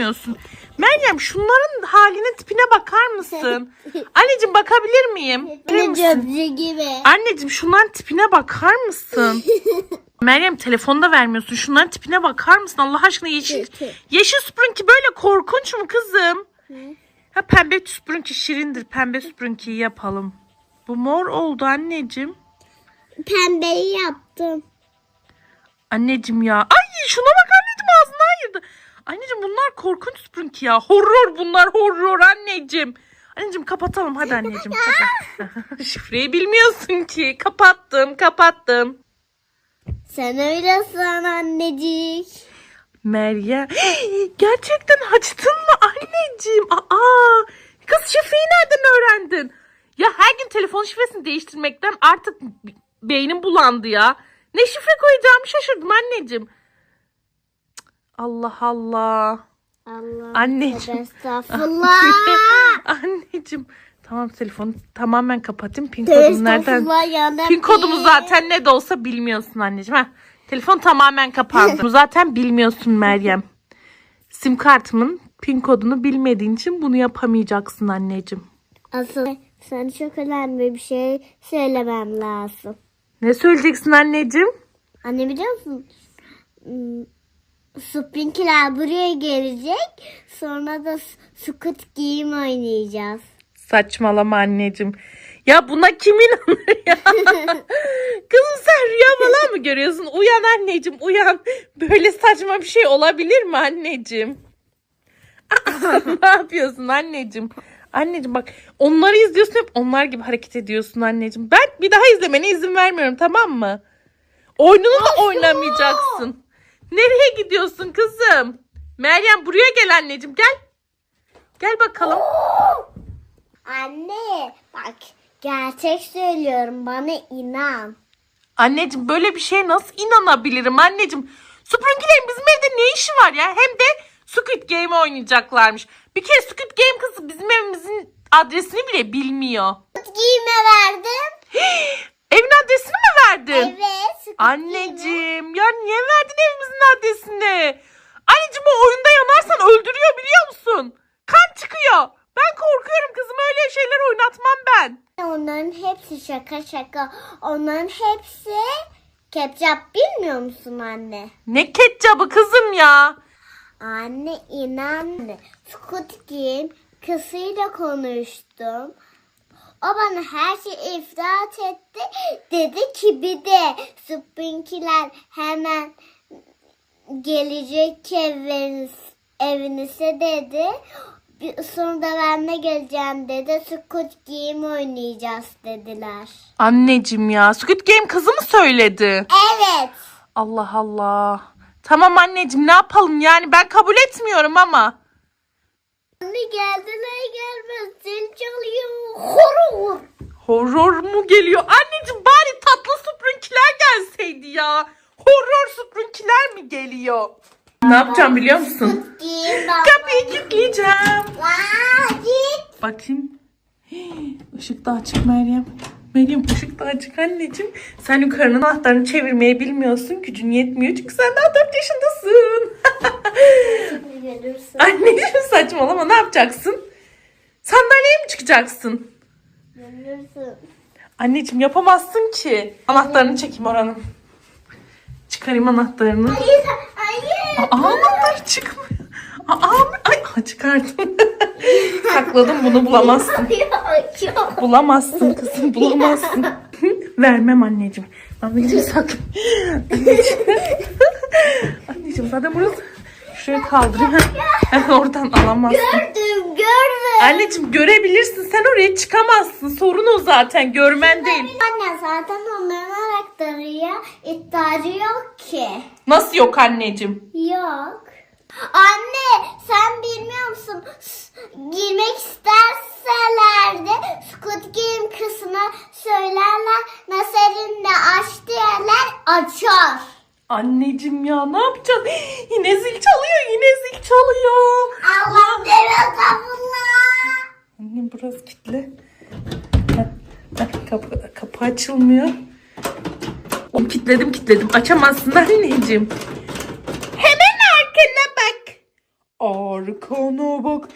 vermiyorsun. Meryem şunların halinin tipine bakar mısın? Anneciğim bakabilir miyim? Misin? Gibi. Anneciğim şunların tipine bakar mısın? Meryem telefonda vermiyorsun. Şunların tipine bakar mısın? Allah aşkına yeşil. Yeşil Sprunky böyle korkunç mu kızım? Ha pembe Sprunky şirindir. Pembe Sprunky'yi yapalım. Bu mor oldu anneciğim. Pembeyi yaptım. Anneciğim ya. Ay şuna bak anneciğim ağzına ayırdı. Anneciğim bunlar korkunç Sprunky ya. Horror bunlar horror anneciğim. Anneciğim kapatalım hadi anneciğim. Şifreyi bilmiyorsun ki. Kapattım kapattım. Sen öyle san annecik. Meryem. Gerçekten açtın mı anneciğim? Aa, kız şifreyi nereden öğrendin? Ya her gün telefon şifresini değiştirmekten artık beynim bulandı ya. Ne şifre koyacağımı şaşırdım anneciğim. Allah Allah. Allah. Anneciğim. Estağfurullah. anneciğim. Tamam telefonu tamamen kapatayım. Pin kodunu nereden? Pin kodumu zaten ne de olsa bilmiyorsun anneciğim. Heh. Telefon tamamen kapandı. Zaten bilmiyorsun Meryem. Sim kartımın pin kodunu bilmediğin için bunu yapamayacaksın anneciğim. Asıl sana çok önemli bir şey söylemem lazım. Ne söyleyeceksin anneciğim? Anne biliyor musun? Sprinkiler buraya gelecek. Sonra da Squid Game oynayacağız. Saçmalama anneciğim. Ya buna kim inanır ya? Kızım sen rüya falan mı görüyorsun? Uyan anneciğim uyan. Böyle saçma bir şey olabilir mi anneciğim? ne yapıyorsun anneciğim? Anneciğim bak onları izliyorsun hep onlar gibi hareket ediyorsun anneciğim. Ben bir daha izlemene izin vermiyorum tamam mı? Oyununu da oynamayacaksın. Nereye gidiyorsun kızım? Meryem buraya gel anneciğim gel. Gel bakalım. Anne bak gerçek söylüyorum bana inan. Anneciğim böyle bir şeye nasıl inanabilirim anneciğim? Süpürgelerin bizim evde ne işi var ya? Hem de Squid Game oynayacaklarmış. Bir kere Squid Game kızı bizim evimizin adresini bile bilmiyor. Game'e verdim. Evin adresini mi verdin? Evet. Anneciğim ya niye verdin evimizin adresini? Anneciğim o oyunda yanarsan öldürüyor biliyor musun? Kan çıkıyor. Ben korkuyorum kızım öyle şeyler oynatmam ben. Onların hepsi şaka şaka. Onların hepsi ketçap bilmiyor musun anne? Ne ketçabı kızım ya. Anne inan. Squid Game kızıyla konuştum. O bana her şeyi ifrat etti. Dedi ki bir de Sprinkiler hemen gelecek eviniz, evinize dedi. Bir- Sonra da benimle geleceğim dedi. Squid Game oynayacağız dediler. Anneciğim ya Squid Game kızı mı söyledi? Evet. Allah Allah. Tamam anneciğim ne yapalım yani ben kabul etmiyorum ama. Anne geldiler gelmez zil çalıyor. Horror. Horror mu geliyor? Anneciğim bari tatlı süprünkiler gelseydi ya. Horror süprünkiler mi geliyor? Ne yapacağım biliyor musun? Kapıyı kilitleyeceğim. Bakayım. Işık da açık Meryem. Meryem ışık da açık anneciğim. Sen yukarının anahtarını çevirmeyi bilmiyorsun. Gücün yetmiyor çünkü sen daha 4 yaşındasın. Anneciğim saçmalama ne yapacaksın? Sandalyeye mi çıkacaksın? Görürsün. Anneciğim yapamazsın ki. Anahtarını çekeyim oranın. Çıkarayım anahtarını. Hayır, hayır. Aa anahtar çıkmıyor. Aa ay çıkardım. Sakladım bunu bulamazsın. Bulamazsın kızım bulamazsın. Vermem anneciğim. Gidip sakla. Anneciğim. anneciğim zaten burası. Şuraya kaldırayım. Oradan alamazsın. Gördüm, gördüm. Anneciğim görebilirsin. Sen oraya çıkamazsın. Sorun o zaten. Görmen değil. Anne zaten onların anahtarıya ihtiyacı yok ki. Nasıl yok anneciğim? Yok. Anne sen bilmiyor musun? Girmek isterseler de Squid Game kısmına söylerler. Naser'in de aç derler açar. Anneciğim ya ne yapacağız? Yine zil çalıyor. Yine zil çalıyor. Allah deme kapılar. Annem. Heh, heh, Kapı, kapı açılmıyor. O kilitledim kilitledim. Açamazsın anneciğim. Hemen arkana bak. Arı Arkana bak.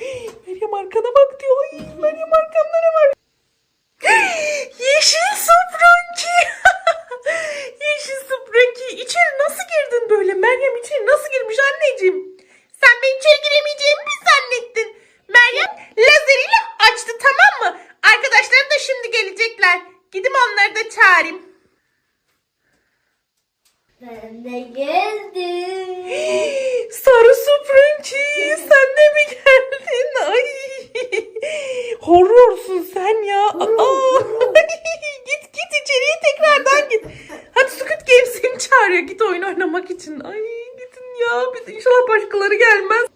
Meryem arkana bak diyor. Ay, Meryem arkanda ne var? Yeşil Sprunky. Yeşil Sprunky. İçeri nasıl girdin böyle? Meryem içeri nasıl girmiş anneciğim? Sen ben içeri giremeyeceğimi mi zannettin? Meryem lazeriyle açtı tamam mı? Arkadaşlarım da şimdi gelecekler. Gidip onları da çağırayım. Ben de geldim. Sarı Sprunky sen de mi geldin? Ay. Horrorsun sen ya. Aa. git git içeriye tekrardan git. Hadi Squid Game seni çağırıyor. Git oyun oynamak için. Ay gidin ya. Biz inşallah başkaları gelmez.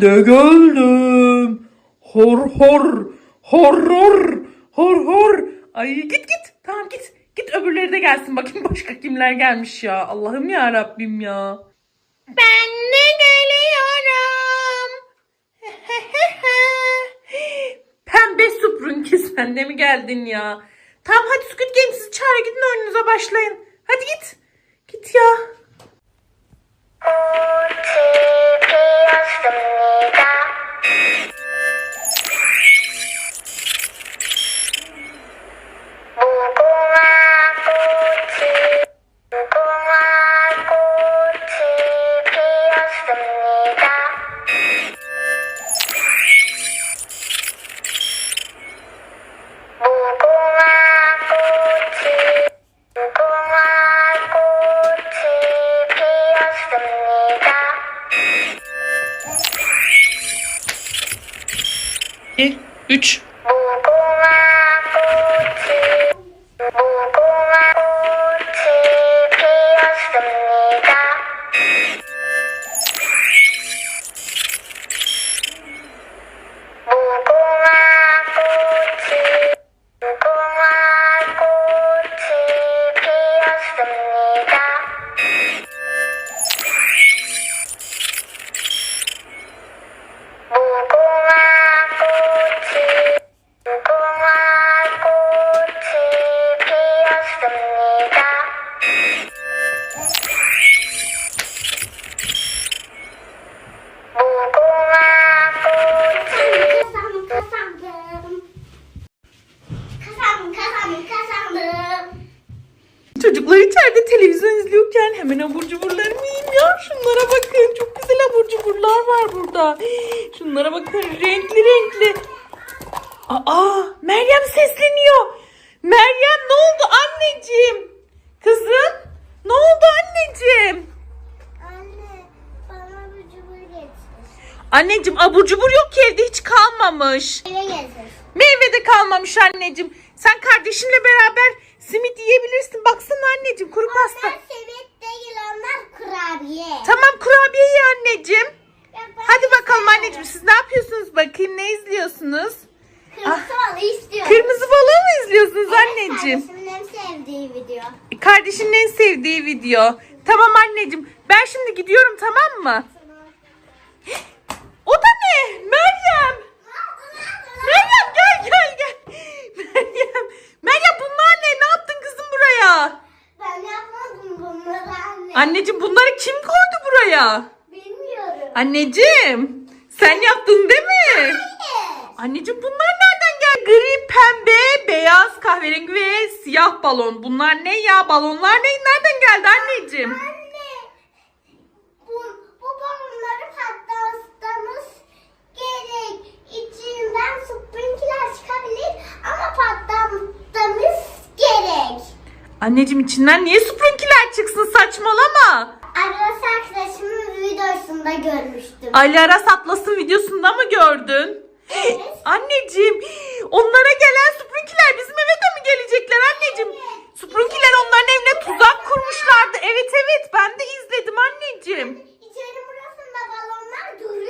Ben de geldim. Hor hor. Horror. Hor hor. Ay git git. Tamam git. Git öbürleri de gelsin. Bakayım başka kimler gelmiş ya. Allah'ım ya Rabbim ya. Ben de geliyorum. Pembe Suprunki sen de mi geldin ya? Tamam hadi Squid Game sizi çağır gidin oyununuza başlayın. Hadi git. Git ya. 꽃 이 피었습니다. 무궁화 3. Çocuklar içeride televizyon izliyorken hemen abur cuburlarımı yiyeyim ya. Şunlara bakın. Çok güzel abur cuburlar var burada. Şunlara bakın. Renkli renkli. Aa Meryem sesleniyor. Meryem ne oldu anneciğim? Kızım ne oldu anneciğim? Anne, bana bir cubur getir. Anneciğim abur cubur yok ki evde hiç kalmamış. Eve getir. Meyve de kalmamış anneciğim. Sen kardeşinle beraber simit yiyebilirsin. Baksana anneciğim kuru pasta. Onlar simit değil, onlar kurabiye. Tamam kurabiye ye anneciğim. Hadi bakalım anneciğim siz ne yapıyorsunuz bakayım ne izliyorsunuz? Kırmızı balı istiyorum. Kırmızı balığı mı izliyorsunuz Evet, anneciğim? Kardeşimin en sevdiği video. Kardeşinin en sevdiği video. Tamam anneciğim ben şimdi gidiyorum tamam mı? O da ne? Meryem. Meryem gel gel gel. Meryem. Meryem bunlar ne? Ne yaptın kızım buraya? Ben yapmadım bunları anne. Anneciğim bunları kim koydu buraya? Bilmiyorum. Anneciğim sen yaptın değil mi? Hayır. Anneciğim bunlar nereden geldi? Gri, pembe, beyaz, kahverengi ve siyah balon. Bunlar ne ya? Balonlar ne? Nereden geldi anneciğim? Anne. Bu, bu balonları patlatmamız gerek. İçinden sprinkler çıkabilir ama patlatmamız gerek. Anneciğim içinden niye sprunkiler çıksın saçmalama. Arası arkadaşımın videosunda görmüştüm. Ali Aras Atlas'ın videosunda mı gördün? Evet. Anneciğim onlara gelen sprunkiler bizim eve de mi gelecekler anneciğim? Sprunkiler onların evine tuzak kurmuşlardı. Evet evet ben de izledim anneciğim. İçeri burasında balonlar önce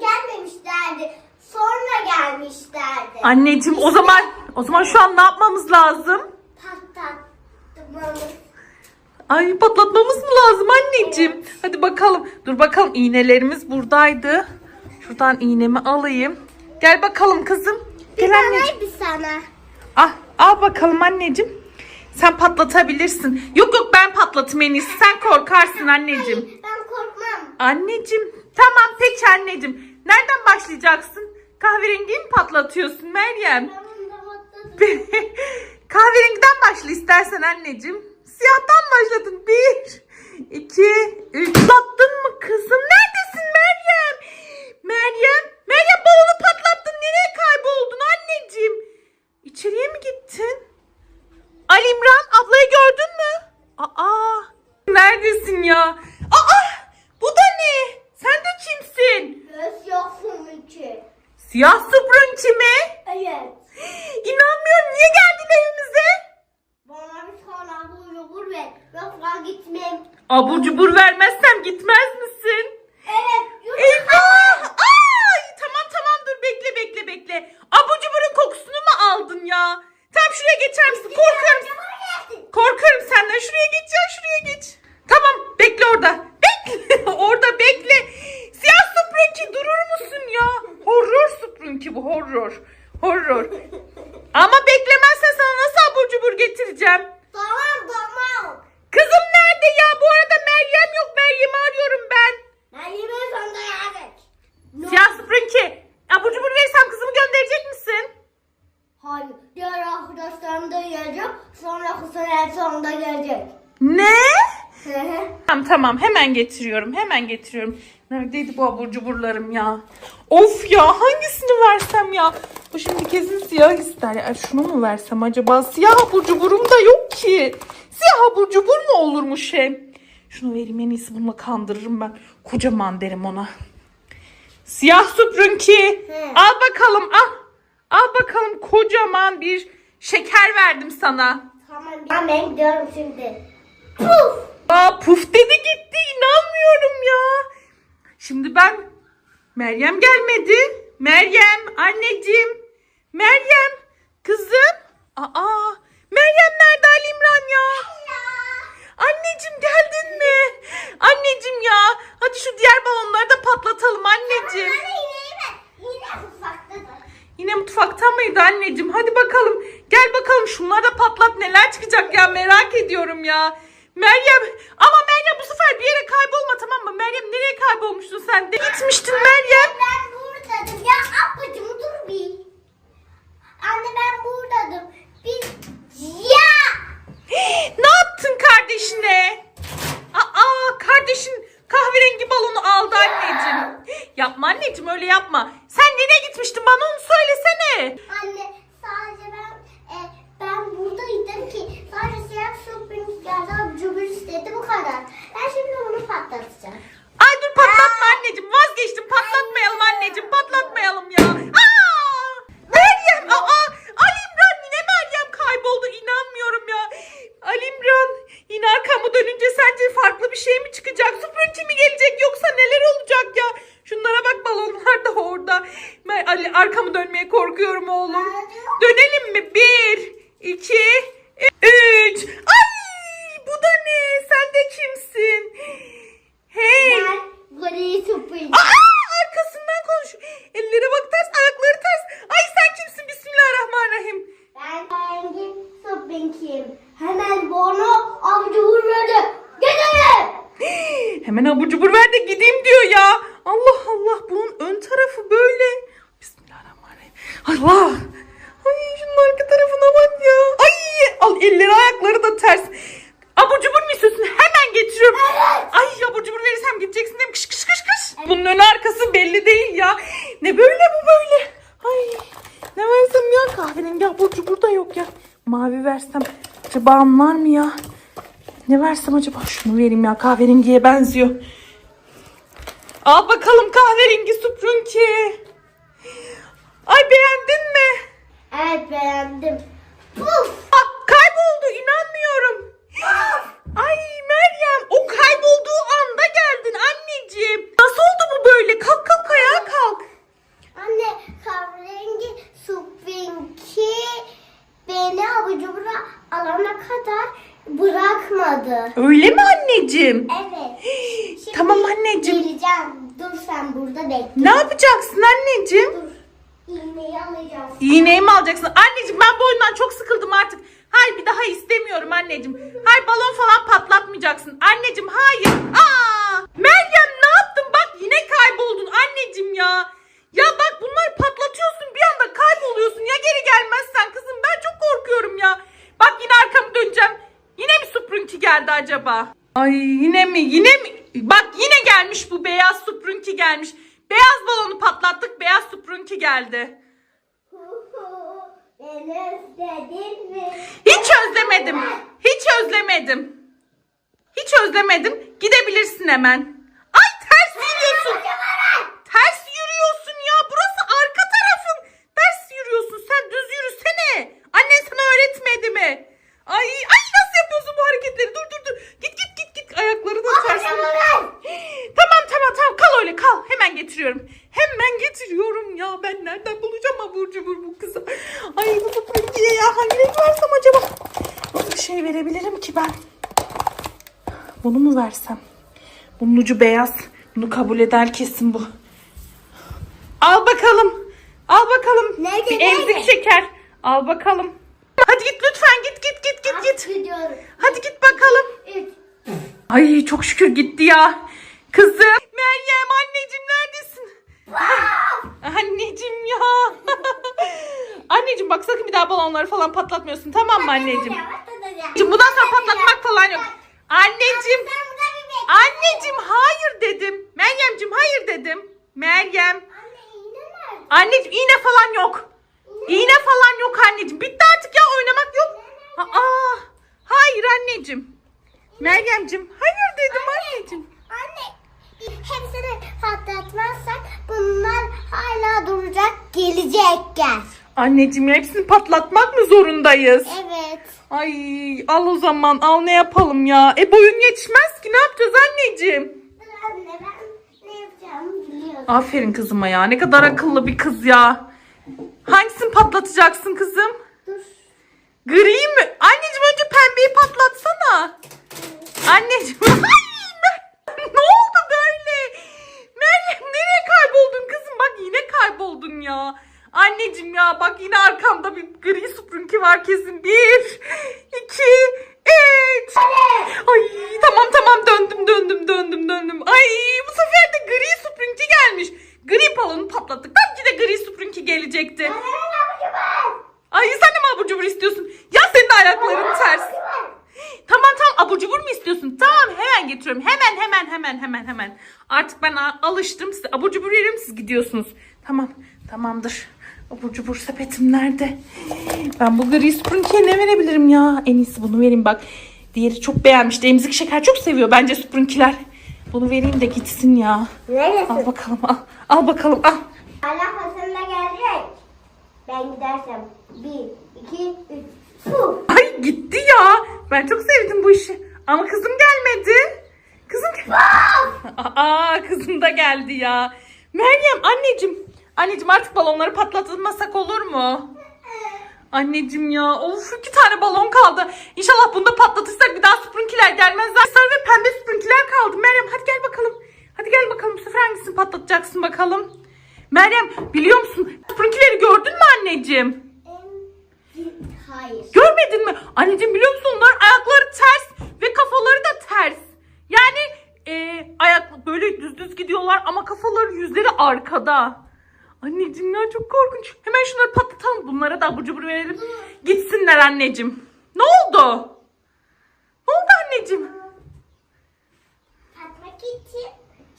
gelmemişlerdi. Sonra gelmişlerdi. Anneciğim o zaman o zaman şu an ne yapmamız lazım? Patlatmamız. Ay patlatmamız mı lazım anneciğim? Hadi bakalım. Dur bakalım iğnelerimiz buradaydı. Şuradan iğnemi alayım. Gel bakalım kızım. Gel anneciğim. bir sana. Ah, al bakalım anneciğim. Sen patlatabilirsin. Yok yok ben patlatayım en iyisi. Sen korkarsın anneciğim. Ben korkmam. Anneciğim tamam peki anneciğim. Nereden başlayacaksın? Kahverengiyi mi patlatıyorsun Meryem? Ben. Kahverengiden başla istersen anneciğim. Siyahtan başladın. Bir, iki, üç. Patlattın mı kızım? Neredesin Meryem? Meryem, Meryem balonu patlattın. Nereye kayboldun anneciğim? İçeriye mi gittin? Ali İmran ablayı gördün mü? Aa, neredesin ya? Aa, bu da ne? Sen de kimsin? Göz yoksun iki. Siyah Sprunki mi? Evet. İnanmıyorum. Niye geldin evimize? Bana bir tane abur cubur ver. Yoksa gitmem. Abur cubur vermezsem gitmez misin? Evet. yürü. Eyvah! Ay! Tamam tamam dur bekle bekle bekle. Abur cuburun kokusunu mu aldın ya? Tamam şuraya geçer misin? Korkarım. Korkarım senden. Şuraya geç ya şuraya geç. Tamam bekle orada. Bekle. orada bekle. Siyah Sprunki durur musun ya? Horror Sprunki bu horror. Horror. Ama beklemezsen sana nasıl abur cubur getireceğim? Tamam tamam. Kızım nerede ya? Bu arada Meryem yok. Meryem'i arıyorum ben. Ben yemeği sonunda yedik. Siyah Sprunki. Abur cubur verirsem kızımı gönderecek misin? Hayır. Diğer arkadaşlarım da yiyecek. Sonra en sonunda gelecek. Ne? Tamam tamam hemen getiriyorum. Hemen getiriyorum. Neredeydi bu abur cuburlarım ya? Of ya hangisini versem ya? Bu şimdi kesin siyah ister. Ya şunu mu versem acaba? Siyah abur cuburum da yok ki. Siyah abur cubur mu olurmuş hem? Şunu vereyim en iyisi bununla kandırırım ben. Kocaman derim ona. Siyah Suprunki. Hı. Al bakalım al. Al bakalım kocaman bir şeker verdim sana. Tamam. Ben, ben gidiyorum şimdi. Puf. Aa puf dedi gitti inanmıyorum ya. Şimdi ben Meryem gelmedi. Meryem anneciğim. Meryem kızım. Aa Meryem nerede Ali İmran ya? Anneciğim geldin mi? Anneciğim ya. Hadi şu diğer balonları da patlatalım anneciğim. Yine ufaktadır. Yine mutfakta mıydı anneciğim? Hadi bakalım. Gel bakalım şunları da patlat neler çıkacak ya merak ediyorum ya. Meryem ama Meryem bu sefer bir yere kaybolma tamam mı? Meryem nereye kaybolmuştun sen? Ne gitmiştin Meryem? Ben buradaydım. Ya ablacığım dur bir. Anne ben buradaydım. Biz... Ya! ne yaptın kardeşine? Aa kardeşin kahverengi balonu aldı anneciğim. Yapma anneciğim öyle yapma. Sen nereye gitmiştin bana onu söylesene. Anne sadece ben e, ben buradaydım ki sadece siyah sürpriz geldi cubur istedi bu kadar. Ben şimdi onu patlatacağım. Ay dur patlatma anneciğim vazgeçtim patlatmayalım anneciğim patlatmayalım ya. Aa! Meryem aa Ali İmran yine Meryem kayboldu inanmıyorum ya. Ali İmran yine arkamı dönünce sence farklı bir şey mi çıkacak? Süpürüntü mi gelecek yoksa neler olacak ya? Şunlara bak balonlar da orada. Ben Ali arkamı dönmeye korkuyorum oğlum. Dönelim mi? Bir, iki, üç. Ay bu da ne? Sen de kimsin? Hey. Ben gri sürpriz. Aa, arkasından konuş. Ellere bak ters, ayakları ters. Ay sen kimsin? Bismillahirrahmanirrahim. Ben rengi sürprizim. Hemen bana avcı vurmadı. Gidelim. Hemen abur cubur ver de gideyim diyor ya. Allah Allah bunun ön tarafı böyle. Bismillahirrahmanirrahim. Allah. Ay şunun arka tarafına bak ya. Ay al elleri ayakları da ters. Abur cubur mu istiyorsun? Hemen getiriyorum. Ay abur cubur verirsem gideceksin değil mi? Kış kış kış kış. Bunun ön arkası belli değil ya. Ne böyle bu böyle? Ay ne versem ya kahverengi abur cubur da yok ya. Mavi versem acaba anlar mı ya? Ne versem acaba? Şunu vereyim ya kahverengiye benziyor. Al bakalım kahverengi süprünki. Ay beğendin mi? Evet beğendim. Puf. Ah, kayboldu inanmıyorum. Ay Meryem o kaybolduğu anda geldin anneciğim. Nasıl oldu bu böyle? Kalk kalk ayağa kalk. Anne kahverengi Supinki beni avucumuna alana kadar bırakmadı. Öyle mi anneciğim? Evet. Şimdi Tamam anneciğim. Geleceğim. Dur sen burada bekle. Ne yapacaksın anneciğim? Dur. İğneyi alacağım. İğneyi mi alacaksın? Anneciğim ben bu oyundan çok sıkıldım artık. Hayır bir daha istemiyorum anneciğim. Hayır balon falan patlatmayacaksın. Anneciğim hayır. Aa! Meryem ne yaptın? geldi acaba? Ay yine mi? Yine mi? Bak yine gelmiş bu beyaz Sprunky gelmiş. Beyaz balonu patlattık. Beyaz Sprunky geldi. Beni özledin mi? Hiç özlemedim. Hiç özlemedim. Hiç özlemedim. Gidebilirsin hemen. Ay ters yürüyorsun. Ters yürüyorsun ya. Burası arka tarafın. Ters yürüyorsun. Sen düz yürüsene. Annen sana öğretmedi mi? Ay ay nasıl yapıyorsun bu hareketleri? Dur dur dur. Git git git git. Ayakları da ters. Tamam tamam tamam kal öyle kal. Hemen getiriyorum. Hemen getiriyorum ya. Ben nereden bulacağım abur cubur bu kızı? Ay bu süpürgeye ya. Hangi renk versem acaba? Nasıl bir şey verebilirim ki ben? Bunu mu versem? Bunun ucu beyaz. Bunu kabul eder kesin bu. Al bakalım. Al bakalım. Nerede, bir emzik nerede? şeker. Al bakalım. Hadi git lütfen git git git git git. Gidiyorum. Hadi git bakalım. Ay çok şükür gitti ya. Kızım. Meryem anneciğim neredesin? anneciğim ya. anneciğim bak sakın bir daha balonları falan patlatmıyorsun tamam mı anneciğim? Anneciğim bundan sonra patlatmak falan yok. Anneciğim. Anneciğim hayır dedim. Meryemciğim hayır dedim. Meryem. Anneciğim iğne falan yok. İğne falan yok anneciğim. Bitti artık ya oynamak yok. Aa, hayır anneciğim. Meryemciğim hayır dedim anneciğim. Anne hepsini patlatmazsak bunlar hala duracak gelecekken. Anneciğim ya, hepsini patlatmak mı zorundayız? Evet. Ay al o zaman al ne yapalım ya. E boyun yetişmez ki ne yapacağız anneciğim? Anne ben ne yapacağımı biliyorum. Aferin kızıma ya ne kadar akıllı bir kız ya. Hangisini patlatacaksın kızım? Dur. Gri mi? Anneciğim önce pembeyi patlatsana. Anneciğim. Ne oldu böyle? Meryem nereye kayboldun kızım? Bak yine kayboldun ya. Anneciğim ya bak yine arkamda bir gri sprunki var kesin. Bir, iki, üç. Ay tamam tamam döndüm döndüm döndüm döndüm. Ay bu sefer de gri sprunki gelmiş. Gri balonu patlattık. Tabii ki de gri sprunki gelecekti. Ay sen de mi abur cubur istiyorsun? Ya senin de ayakların ters. Tamam tamam abur cubur mu istiyorsun? Tamam hemen getiriyorum. Hemen hemen hemen hemen hemen. Artık ben alıştım size. Abur cubur yerim siz gidiyorsunuz. Tamam tamamdır. Abur cubur sepetim nerede? Ben bu gri sprunkiye ne verebilirim ya? En iyisi bunu vereyim bak. Diğeri çok beğenmişti. Emzik şeker çok seviyor bence sprunkiler. Bunu vereyim de gitsin ya. Al Neredesin? bakalım al. Al bakalım al. Allah Hasan'la gelecek. Ben gidersem bir, iki, üç. Puh. Ay gitti ya. Ben çok sevdim bu işi. Ama kızım gelmedi. Kızım Aa kızım da geldi ya. Meryem anneciğim. Anneciğim artık balonları patlatılmasak olur mu? Anneciğim ya of iki tane balon kaldı. İnşallah bunu da patlatırsak bir daha sprunkiler gelmezler. Sarı ve pembe sprunkiler kaldı. Meryem hadi gel bakalım. Hadi gel bakalım bu sefer hangisini patlatacaksın bakalım. Meryem biliyor musun sprunkileri gördün mü anneciğim? Hayır. Görmedin mi? Anneciğim biliyor musun onlar ayakları ters ve kafaları da ters. Yani e, ayak böyle düz düz gidiyorlar ama kafaları yüzleri arkada. Anneciğim ya çok korkunç. Hemen şunları patlatalım. Bunlara da abur cubur verelim. Gitsinler anneciğim. Ne oldu? Ne oldu anneciğim? Patmak için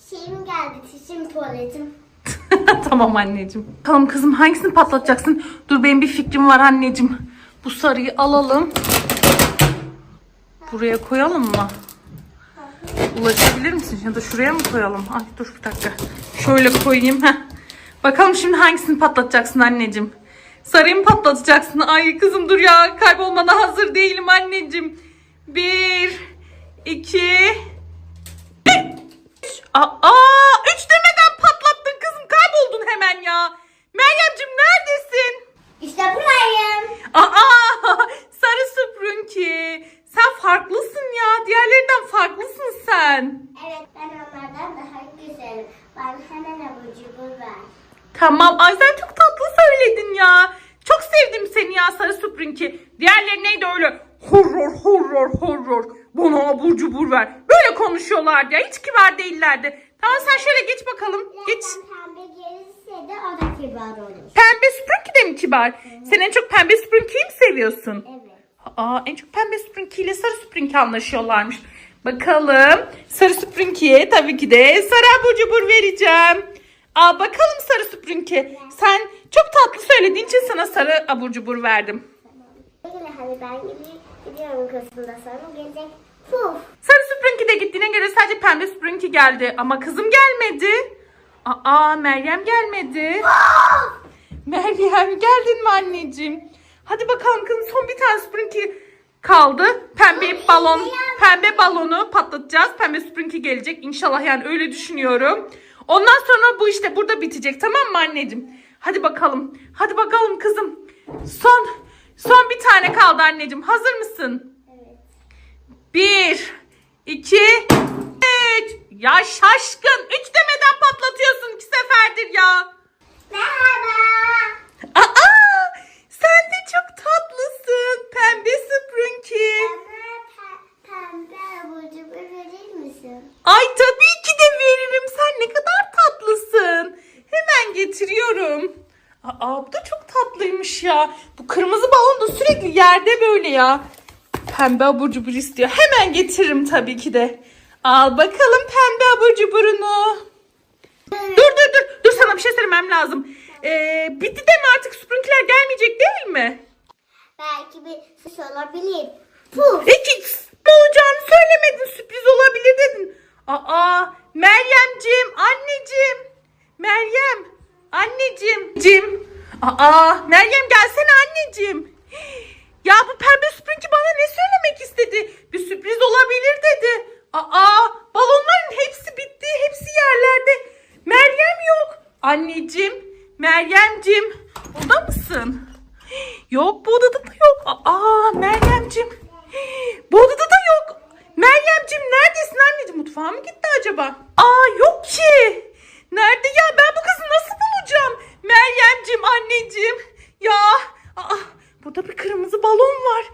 şeyim geldi. Tişim tuvaletim. tamam anneciğim. Bakalım kızım hangisini patlatacaksın? Dur benim bir fikrim var anneciğim. Bu sarıyı alalım. Buraya koyalım mı? Ulaşabilir misin? Ya da şuraya mı koyalım? Ay dur bir dakika. Şöyle koyayım. Heh. Bakalım şimdi hangisini patlatacaksın anneciğim? Sarıyı mı patlatacaksın? Ay kızım dur ya. Kaybolmana hazır değilim anneciğim. Bir, iki, üç. Aa, üç demeden patlattın kızım. Kayboldun hemen ya. Meryemciğim neredesin? İşte buradayım. Aa, sarı süprünki. Sen farklısın ya. Diğerlerinden farklısın sen. Evet ben onlardan daha güzelim. Bana hemen ver. Tamam. Ay sen çok tatlı söyledin ya. Çok sevdim seni ya sarı süprünki. Diğerleri neydi öyle? Horror, horror, horror. Bana abur cubur ver. Böyle konuşuyorlardı ya. Hiç kibar değillerdi. Tamam sen şöyle geç bakalım. Geç. Pembe gelirse de o da kibar olur. Pembe süprünki de mi kibar? Sen en çok pembe süprünkiyi mi seviyorsun? Evet. Aa, en çok pembe Sprinky ile sarı Sprinky anlaşıyorlarmış. Bakalım. Sarı Sprinky'ye tabii ki de sarı abur cubur vereceğim. Al bakalım sarı Sprinky. Sen çok tatlı söylediğin için sana sarı abur cubur verdim. Öyle hadi ben. Gidiyorum kızımda sonra gelecek. Puf. Sarı Sprinky de gittiğine göre sadece pembe Sprinky geldi. Ama kızım gelmedi. Aa Meryem gelmedi. Meryem geldin mi anneciğim? Hadi bakalım kızım son bir tane Sprinky kaldı. Pembe balon, pembe balonu patlatacağız. Pembe Sprinky gelecek inşallah yani öyle düşünüyorum. Ondan sonra bu işte burada bitecek tamam mı anneciğim? Hadi bakalım. Hadi bakalım kızım. Son son bir tane kaldı anneciğim. Hazır mısın? Evet. Bir, iki, üç. Ya şaşkın. Üç demeden patlatıyorsun iki seferdir ya. Merhaba. Aa, sen de çok tatlısın. Pembe. Bana pe- pembe abucu verir misin? Ay tabii ki de veririm. Sen ne kadar tatlısın. Hemen getiriyorum. Aa bu da çok tatlıymış ya. Bu kırmızı balon da sürekli yerde böyle ya. Pembe abur cubur istiyor. Hemen getiririm tabii ki de. Al bakalım pembe abur cuburunu. Dur dur dur. Dur sana bir şey söylemem lazım. Ee, bitti de mi artık Sprinkler gelmeyecek değil mi? Belki bir sus olabilir. Puf. Peki olacağını söylemedin. Sürpriz olabilir dedin. Aa Meryemcim anneciğim. Meryem anneciğim. Cim. Aa Meryem gelsene anneciğim. Ya bu pembe Sprinky bana ne söylemek istedi? Bir sürpriz olabilir dedi. Aa balonların hepsi bitti. Hepsi yerlerde. Meryem yok. Anneciğim. Meryemcim. Burada mısın? Yok bu odada da yok. Aa Meryemcim. Bu da yok. Meryemcim neredesin anneciğim? Mutfağa mı gitti acaba? Aa yok ki. Nerede ya? Ben bu kızı nasıl bulacağım? Meryemcim anneciğim. Ya. Aa, burada bir kırmızı balon var.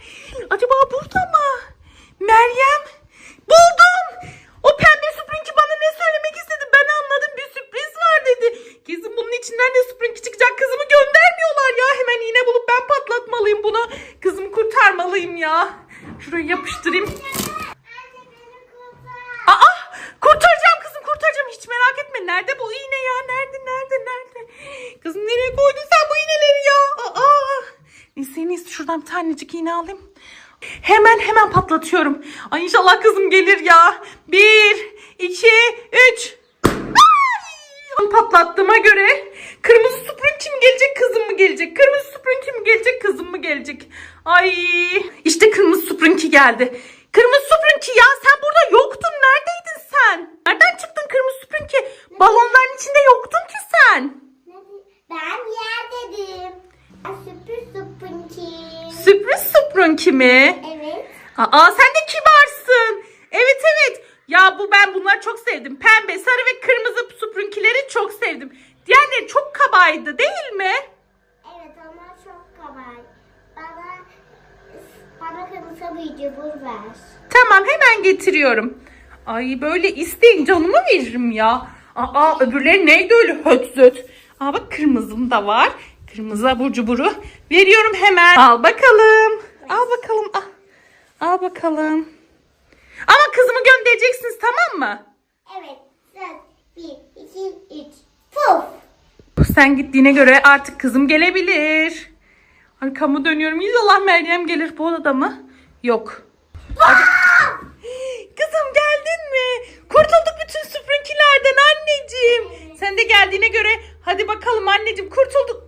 Acaba burada mı? Meryem. Buldum. O pembe Sprinky bana ne söylemek istedi? Ben anladım bir sürpriz var dedi. Kesin bunun içinden de Sprinky çıkacak. Kızımı göndermiyorlar ya. Hemen iğne bulup ben patlatmalıyım bunu. Kızımı kurtarmalıyım ya. Şuraya yapıştırayım. Aa kurtaracağım kızım kurtaracağım. Hiç merak etme. Nerede bu iğne ya? Nerede nerede nerede? Kızım nereye koydun sen bu iğneleri ya? Aa. Neyse iyisi şuradan bir tanecik iğne alayım. Hemen hemen patlatıyorum. Ay inşallah kızım gelir ya. Bir, iki, üç. Ay! Patlattığıma göre kırmızı Sprinky mi gelecek kızım mı gelecek? Kırmızı Sprinky mi gelecek kızım mı gelecek? Ay işte kırmızı Sprinky geldi. Kırmızı Sprinky ya sen burada yoktun. Neredeydin sen? Nereden çıktın kırmızı Sprinky? Balonların içinde yoktun ki sen. Ben yer dedim. Sürpriz süpünki. Sürpriz Sprinky mi? Evet. Aa sen de kibarsın. Evet evet. Ya bu ben bunları çok sevdim. Pembe, sarı ve kırmızı Sprinky'leri çok sevdim. Diğerleri çok kabaydı değil mi? Evet onlar çok kabay. Bana bana kırmızı bir cubur ver. Tamam hemen getiriyorum. Ay böyle isteyin canımı veririm ya. Aa öbürleri neydi öyle höt zöt. Aa bak kırmızım da var. Kırmızı abur cuburu veriyorum hemen. Al bakalım. Al bakalım. Al, al bakalım. Ama kızımı göndereceksiniz tamam mı? Evet. Söz. Bir, iki, üç. Puf. Sen gittiğine göre artık kızım gelebilir. Arkamı dönüyorum. İnşallah Meryem gelir bu odada mı? Yok. Kızım geldin mi? Kurtulduk bütün süprünkilerden anneciğim. Sen de geldiğine göre hadi bakalım anneciğim kurtulduk.